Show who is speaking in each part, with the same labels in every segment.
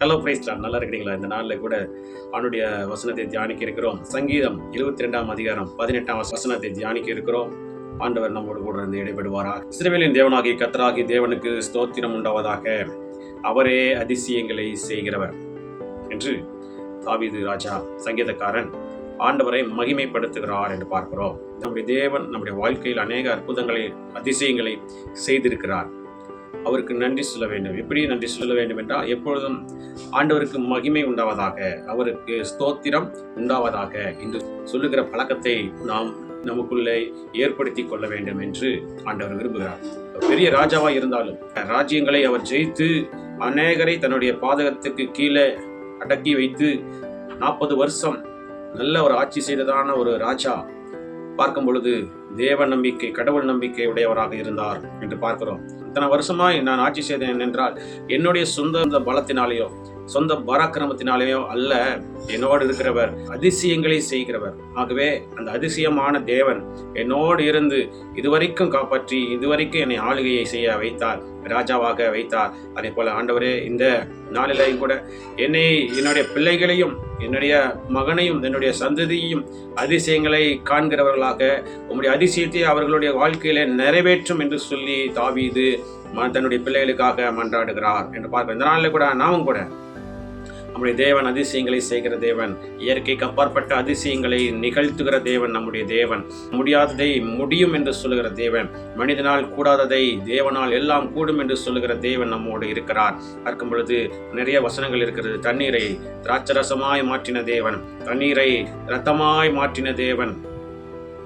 Speaker 1: Hello பிரைஸ்லாம் நல்லா இருக்கிறீங்களா? இந்த நாளில் கூட அவனுடைய வசனத்தை தியானிக்க இருக்கிறோம் சங்கீதம் இருபத்தி ரெண்டாம் அதிகாரம் பதினெட்டாம் வசனத்தை தியானிக்க இருக்கிறோம் ஆண்டவர் நம்மோடு கூட இருந்து இடைபடுவாரா சிறுவேலின் தேவனாகி கத்தராகி தேவனுக்கு ஸ்தோத்திரம் உண்டாவதாக. அவரே அதிசயங்களை செய்கிறவர் என்று தாவிது ராஜா சங்கீதக்காரன் ஆண்டவரை மகிமைப்படுத்துகிறார் என்று பார்க்கிறோம். நம்முடைய தேவன் நம்முடைய வாழ்க்கையில் அநேக அற்புதங்களை அதிசயங்களை செய்திருக்கிறார். அவருக்கு நன்றி சொல்ல வேண்டும். எப்படி நன்றி சொல்ல வேண்டும் என்றால் எப்பொழுதும் ஆண்டவருக்கு மகிமை உண்டாவதாக அவருக்கு ஸ்தோத்திரம் உண்டாவதாக என்று சொல்லுகிற பழக்கத்தை நாம் நமக்குள்ளே ஏற்படுத்தி கொள்ள வேண்டும் என்று ஆண்டவர் விரும்புகிறார். பெரிய ராஜாவா இருந்தாலும் ராஜ்யங்களை அவர் ஜெயித்து அநேகரை தன்னுடைய பாதகத்துக்கு கீழே அடக்கி வைத்து நாற்பது வருஷம் நல்ல ஒரு ஆட்சி செய்ததான ஒரு ராஜா பார்க்கும் பொழுது தேவ நம்பிக்கை கடவுள் நம்பிக்கை உடையவராக இருந்தார் என்று பார்க்கிறோம். இத்தனை வருஷமாய் நான் ஆட்சி செய்தேன் என்றால் என்னுடைய சொந்த பலத்தினாலேயோ சொந்த பராக்கிரமத்தினாலேயோ அல்ல என்னோடு இருக்கிறவர் அதிசயங்களை செய்கிறவர். ஆகவே அந்த அதிசயமான தேவன் என்னோடு இருந்து இதுவரைக்கும் காப்பாற்றி இதுவரைக்கும் என்னை ஆளுகையை செய்ய வைத்தார் ராஜாவாக வைத்தார். அதே போல ஆண்டவரே இந்த நாளிலையும் கூட என்னை என்னுடைய பிள்ளைகளையும் என்னுடைய மகனையும் என்னுடைய சந்ததியையும் அதிசயங்களை காண்கிறவர்களாக உங்களுடைய அதிசயத்தை அவர்களுடைய வாழ்க்கையில நிறைவேற்றும் என்று சொல்லி தாவீது இது தன்னுடைய பிள்ளைகளுக்காக மன்றாடுகிறார் என்று பார்க்கிறோம். இந்த நாளில் கூட நாமும் கூட நம்முடைய தேவன் அதிசயங்களை செய்கிற தேவன். இயற்கைக்கு அப்பாற்பட்ட அதிசயங்களை நிகழ்த்துகிற தேவன் நம்முடைய தேவன். முடியாததை முடியும் என்று சொல்லுகிற தேவன். மனிதனால் கூடாததை தேவனால் எல்லாம் கூடும் என்று சொல்லுகிற தேவன் நம்மோடு இருக்கிறார். பார்க்கும் பொழுது நிறைய வசனங்கள் இருக்கிறது. தண்ணீரை திராட்சரசமாய் மாற்றின தேவன். தண்ணீரை ரத்தமாய் மாற்றின தேவன்.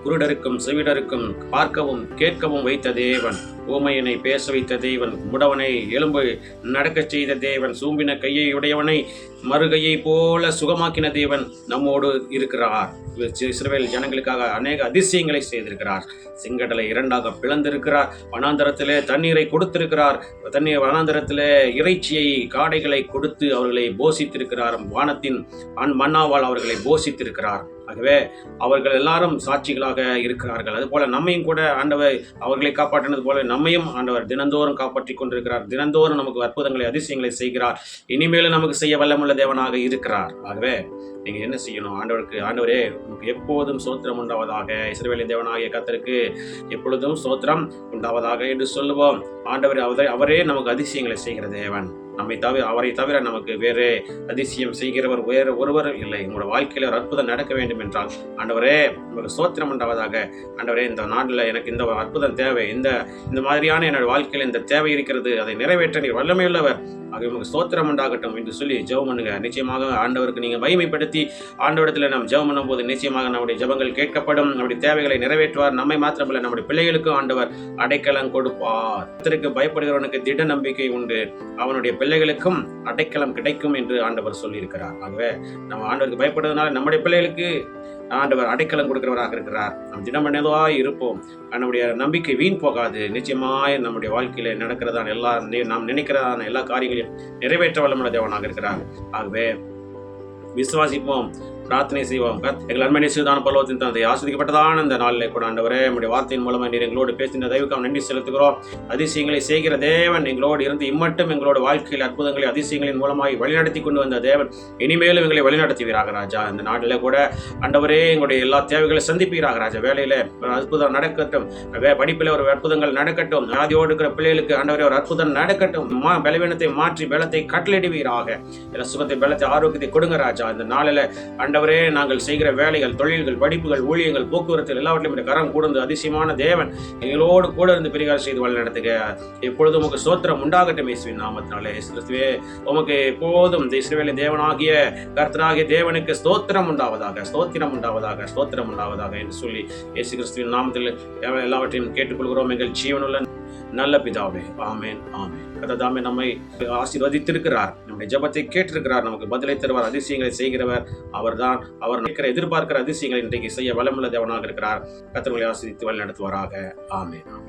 Speaker 1: குருடருக்கும் செவிடருக்கும் பார்க்கவும் கேட்கவும் வைத்த தேவன். ஊமையனை பேச வைத்த தேவன் முடவனை எலும்பு நடக்கச் செய்த தேவன் சூம்பின கையை உடையவனை மறுகையை போல சுகமாக்கின தேவன் நம்மோடு இருக்கிறார். சி- ஜனங்களுக்காக அநேக அதிசயங்களை செய்திருக்கிறார். செங்கடலை இரண்டாக பிளந்திருக்கிறார். வனாந்தரத்திலே தண்ணீரை கொடுத்திருக்கிறார். தண்ணீர் வனாந்தரத்திலே இறைச்சியை காடைகளை கொடுத்து அவர்களை போஷித்திருக்கிறார் வானத்தின் அன் மன்னாவால் அவர்களை போஷித்திருக்கிறார். ஆகவே அவர்கள் எல்லாரும் சாட்சிகளாக இருக்கிறார்கள். அதுபோல நம்மையும் கூட ஆண்டவர் அவர்களை காப்பாற்றினது போல நம்மையும் ஆண்டவர் தினந்தோறும் காப்பாற்றி கொண்டிருக்கிறார். தினந்தோறும் நமக்கு அற்புதங்களை அதிசயங்களை செய்கிறார். இனிமேலும் நமக்கு செய்ய வல்லமுள்ள தேவனாக இருக்கிறார். ஆகவே நீங்க என்ன செய்யணும்? ஆண்டவருக்கு ஆண்டவரே உங்களுக்கு எப்போதும் சோத்திரம் உண்டாவதாக. இஸ்ரவேலின் தேவனாகிய கத்தருக்கு எப்பொழுதும் சோத்திரம் உண்டாவதாக என்று சொல்லுவோம். ஆண்டவர் அவரே அவரே நமக்கு அதிசயங்களை செய்கிற தேவன். நம்மை தவிர அவரை தவிர நமக்கு வேறு அதிசயம் செய்கிறவர் வேறு ஒருவர் இல்லை. உங்களோட வாழ்க்கையில் ஒரு அற்புதம் நடக்க வேண்டும் என்றால் ஆண்டவரே உங்களுக்கு சோத்திரம் உண்டாவதாக. ஆண்டவரே இந்த நாட்டில் எனக்கு இந்த அற்புதம் தேவை. இந்த இந்த மாதிரியான என்னோட வாழ்க்கையில் இந்த தேவை இருக்கிறது. அதை நிறைவேற்ற நீர் வல்லமையுள்ளவர். ஆக உங்களுக்கு சோத்திரம் உண்டாகட்டும் என்று சொல்லி ஜெபம் பண்ணுங்க. நிச்சயமாக ஆண்டவருக்கு நீங்க மகிமைப்படுத்தி ஆண்டவரத்தில் நாம் ஜெபம் பண்ணும்போது நிச்சயமாக நம்முடைய ஜெபங்கள் கேட்கப்படும். நம்முடைய தேவைகளை நிறைவேற்றுவார். நம்மை மாத்திரமல்ல நம்முடைய பிள்ளைகளுக்கும் ஆண்டவர் அடைக்கலம் கொடுப்பார். பயப்படுகிறவனுக்கு திட நம்பிக்கை உண்டு. அவனுடைய பிள்ளைகளுக்கும் அடைக்கலம் கிடைக்கும் என்று ஆண்டவர் சொல்லியிருக்கிறார். ஆகவே நம்ம ஆண்டவருக்கு பயப்படுறதுனால நம்முடைய பிள்ளைகளுக்கு ஆண்டவர் அடைக்கலம் கொடுக்கிறவராக இருக்கிறார். நம் தினமனதாக இருப்போம். நம்முடைய நம்பிக்கை வீண் போகாது. நிச்சயமாய் நம்முடைய வாழ்க்கையில நடக்கிறதான எல்லா நி- நாம் நினைக்கிறதான எல்லா காரியங்களையும் நிறைவேற்ற வல்லமுள்ள தேவனாக இருக்கிறார். ஆகவே விசுவாசிப்போம். பிரார்த்தனை செய்வோம் எங்கள் அண்மை நேசிதான பல்லவத்தின் தந்தை ஆஸ்வதிக்கப்பட்டதான இந்த நாளில் கூட ஆண்டவரே நம்முடைய வார்த்தையின் மூலமாக நீர் எங்களோடு பேசின தெய்வக்காக நன்றி செலுத்துகிறோம். அதிசயங்களை செய்கிற தேவன் எங்களோடு இருந்து இம்மட்டும் எங்களோட வாழ்க்கையில் அற்புதங்களை அதிசயங்களின் மூலமாக வழிநடத்தி கொண்டு வந்த தேவன். இனிமேலும் எங்களை வழிநடத்துவீராக ராஜா. இந்த நாட்டில் கூட ஆண்டவரே எங்களுடைய எல்லா தேவைகளை சந்திப்பீராக ராஜா. வேலையில் ஒரு அற்புதம் நடக்கட்டும். வே- படிப்பில் ஒரு அற்புதங்கள் நடக்கட்டும். வியாதியோடு இருக்கிற பிள்ளைகளுக்கு ஆண்டவரே ஒரு அற்புதம் நடக்கட்டும். மா பலவீனத்தை மாற்றி பலத்தை கட்டளிடுவீராக சுகத்தை பலத்தை ஆரோக்கியத்தை கொடுங்க ராஜா. இந்த நாளில் ஆண்டவர் நாங்கள் செய்கிற வேலைகள் தொழில்கள் படிப்புகள் ஊழியங்கள் போக்குவரத்தில் எல்லாவற்றிலும் இந்த கரம் கூர்ந்து அதிசயமான தேவன் எங்களோடு கூட இருந்து பெரியார் செய்து வழி நடத்துக. எப்பொழுதும் உமக்கு சோத்திரம் உண்டாகட்டும் இயேசுவின் நாமத்தினாலே. கிறிஸ்துவே உமக்கு எப்போதும் இந்த தேவனாகிய கர்த்தனாகிய தேவனுக்கு ஸ்தோத்திரம் உண்டாவதாக ஸ்தோத்திரம் உண்டாவதாக ஸ்தோத்திரம் உண்டாவதாக என்று சொல்லி இயேசு கிறிஸ்துவின் நாமத்தில் எல்லாவற்றையும் கேட்டுக்கொள்கிறோம். எங்கள் ஜீவனுள்ள நல்ல பிதாவே. ஆமேன் ஆமென். கததாமே நம்மை ஆசீர்வதித்திருக்கிறார். நம்முடைய ஜெபத்தை கேட்டிருக்கிறார். நமக்கு பதிலை தருவார் அதிசயங்களை செய்கிறவர். அவர்தான் அவர் நிற்கிற எதிர்பார்க்கிற அதிசயங்களை இன்றைக்கு செய்ய வளமுள்ள தேவனாக இருக்கிறார். கத்தர்களை ஆசிரித்து வழி நடத்துவாராக ஆமேன்.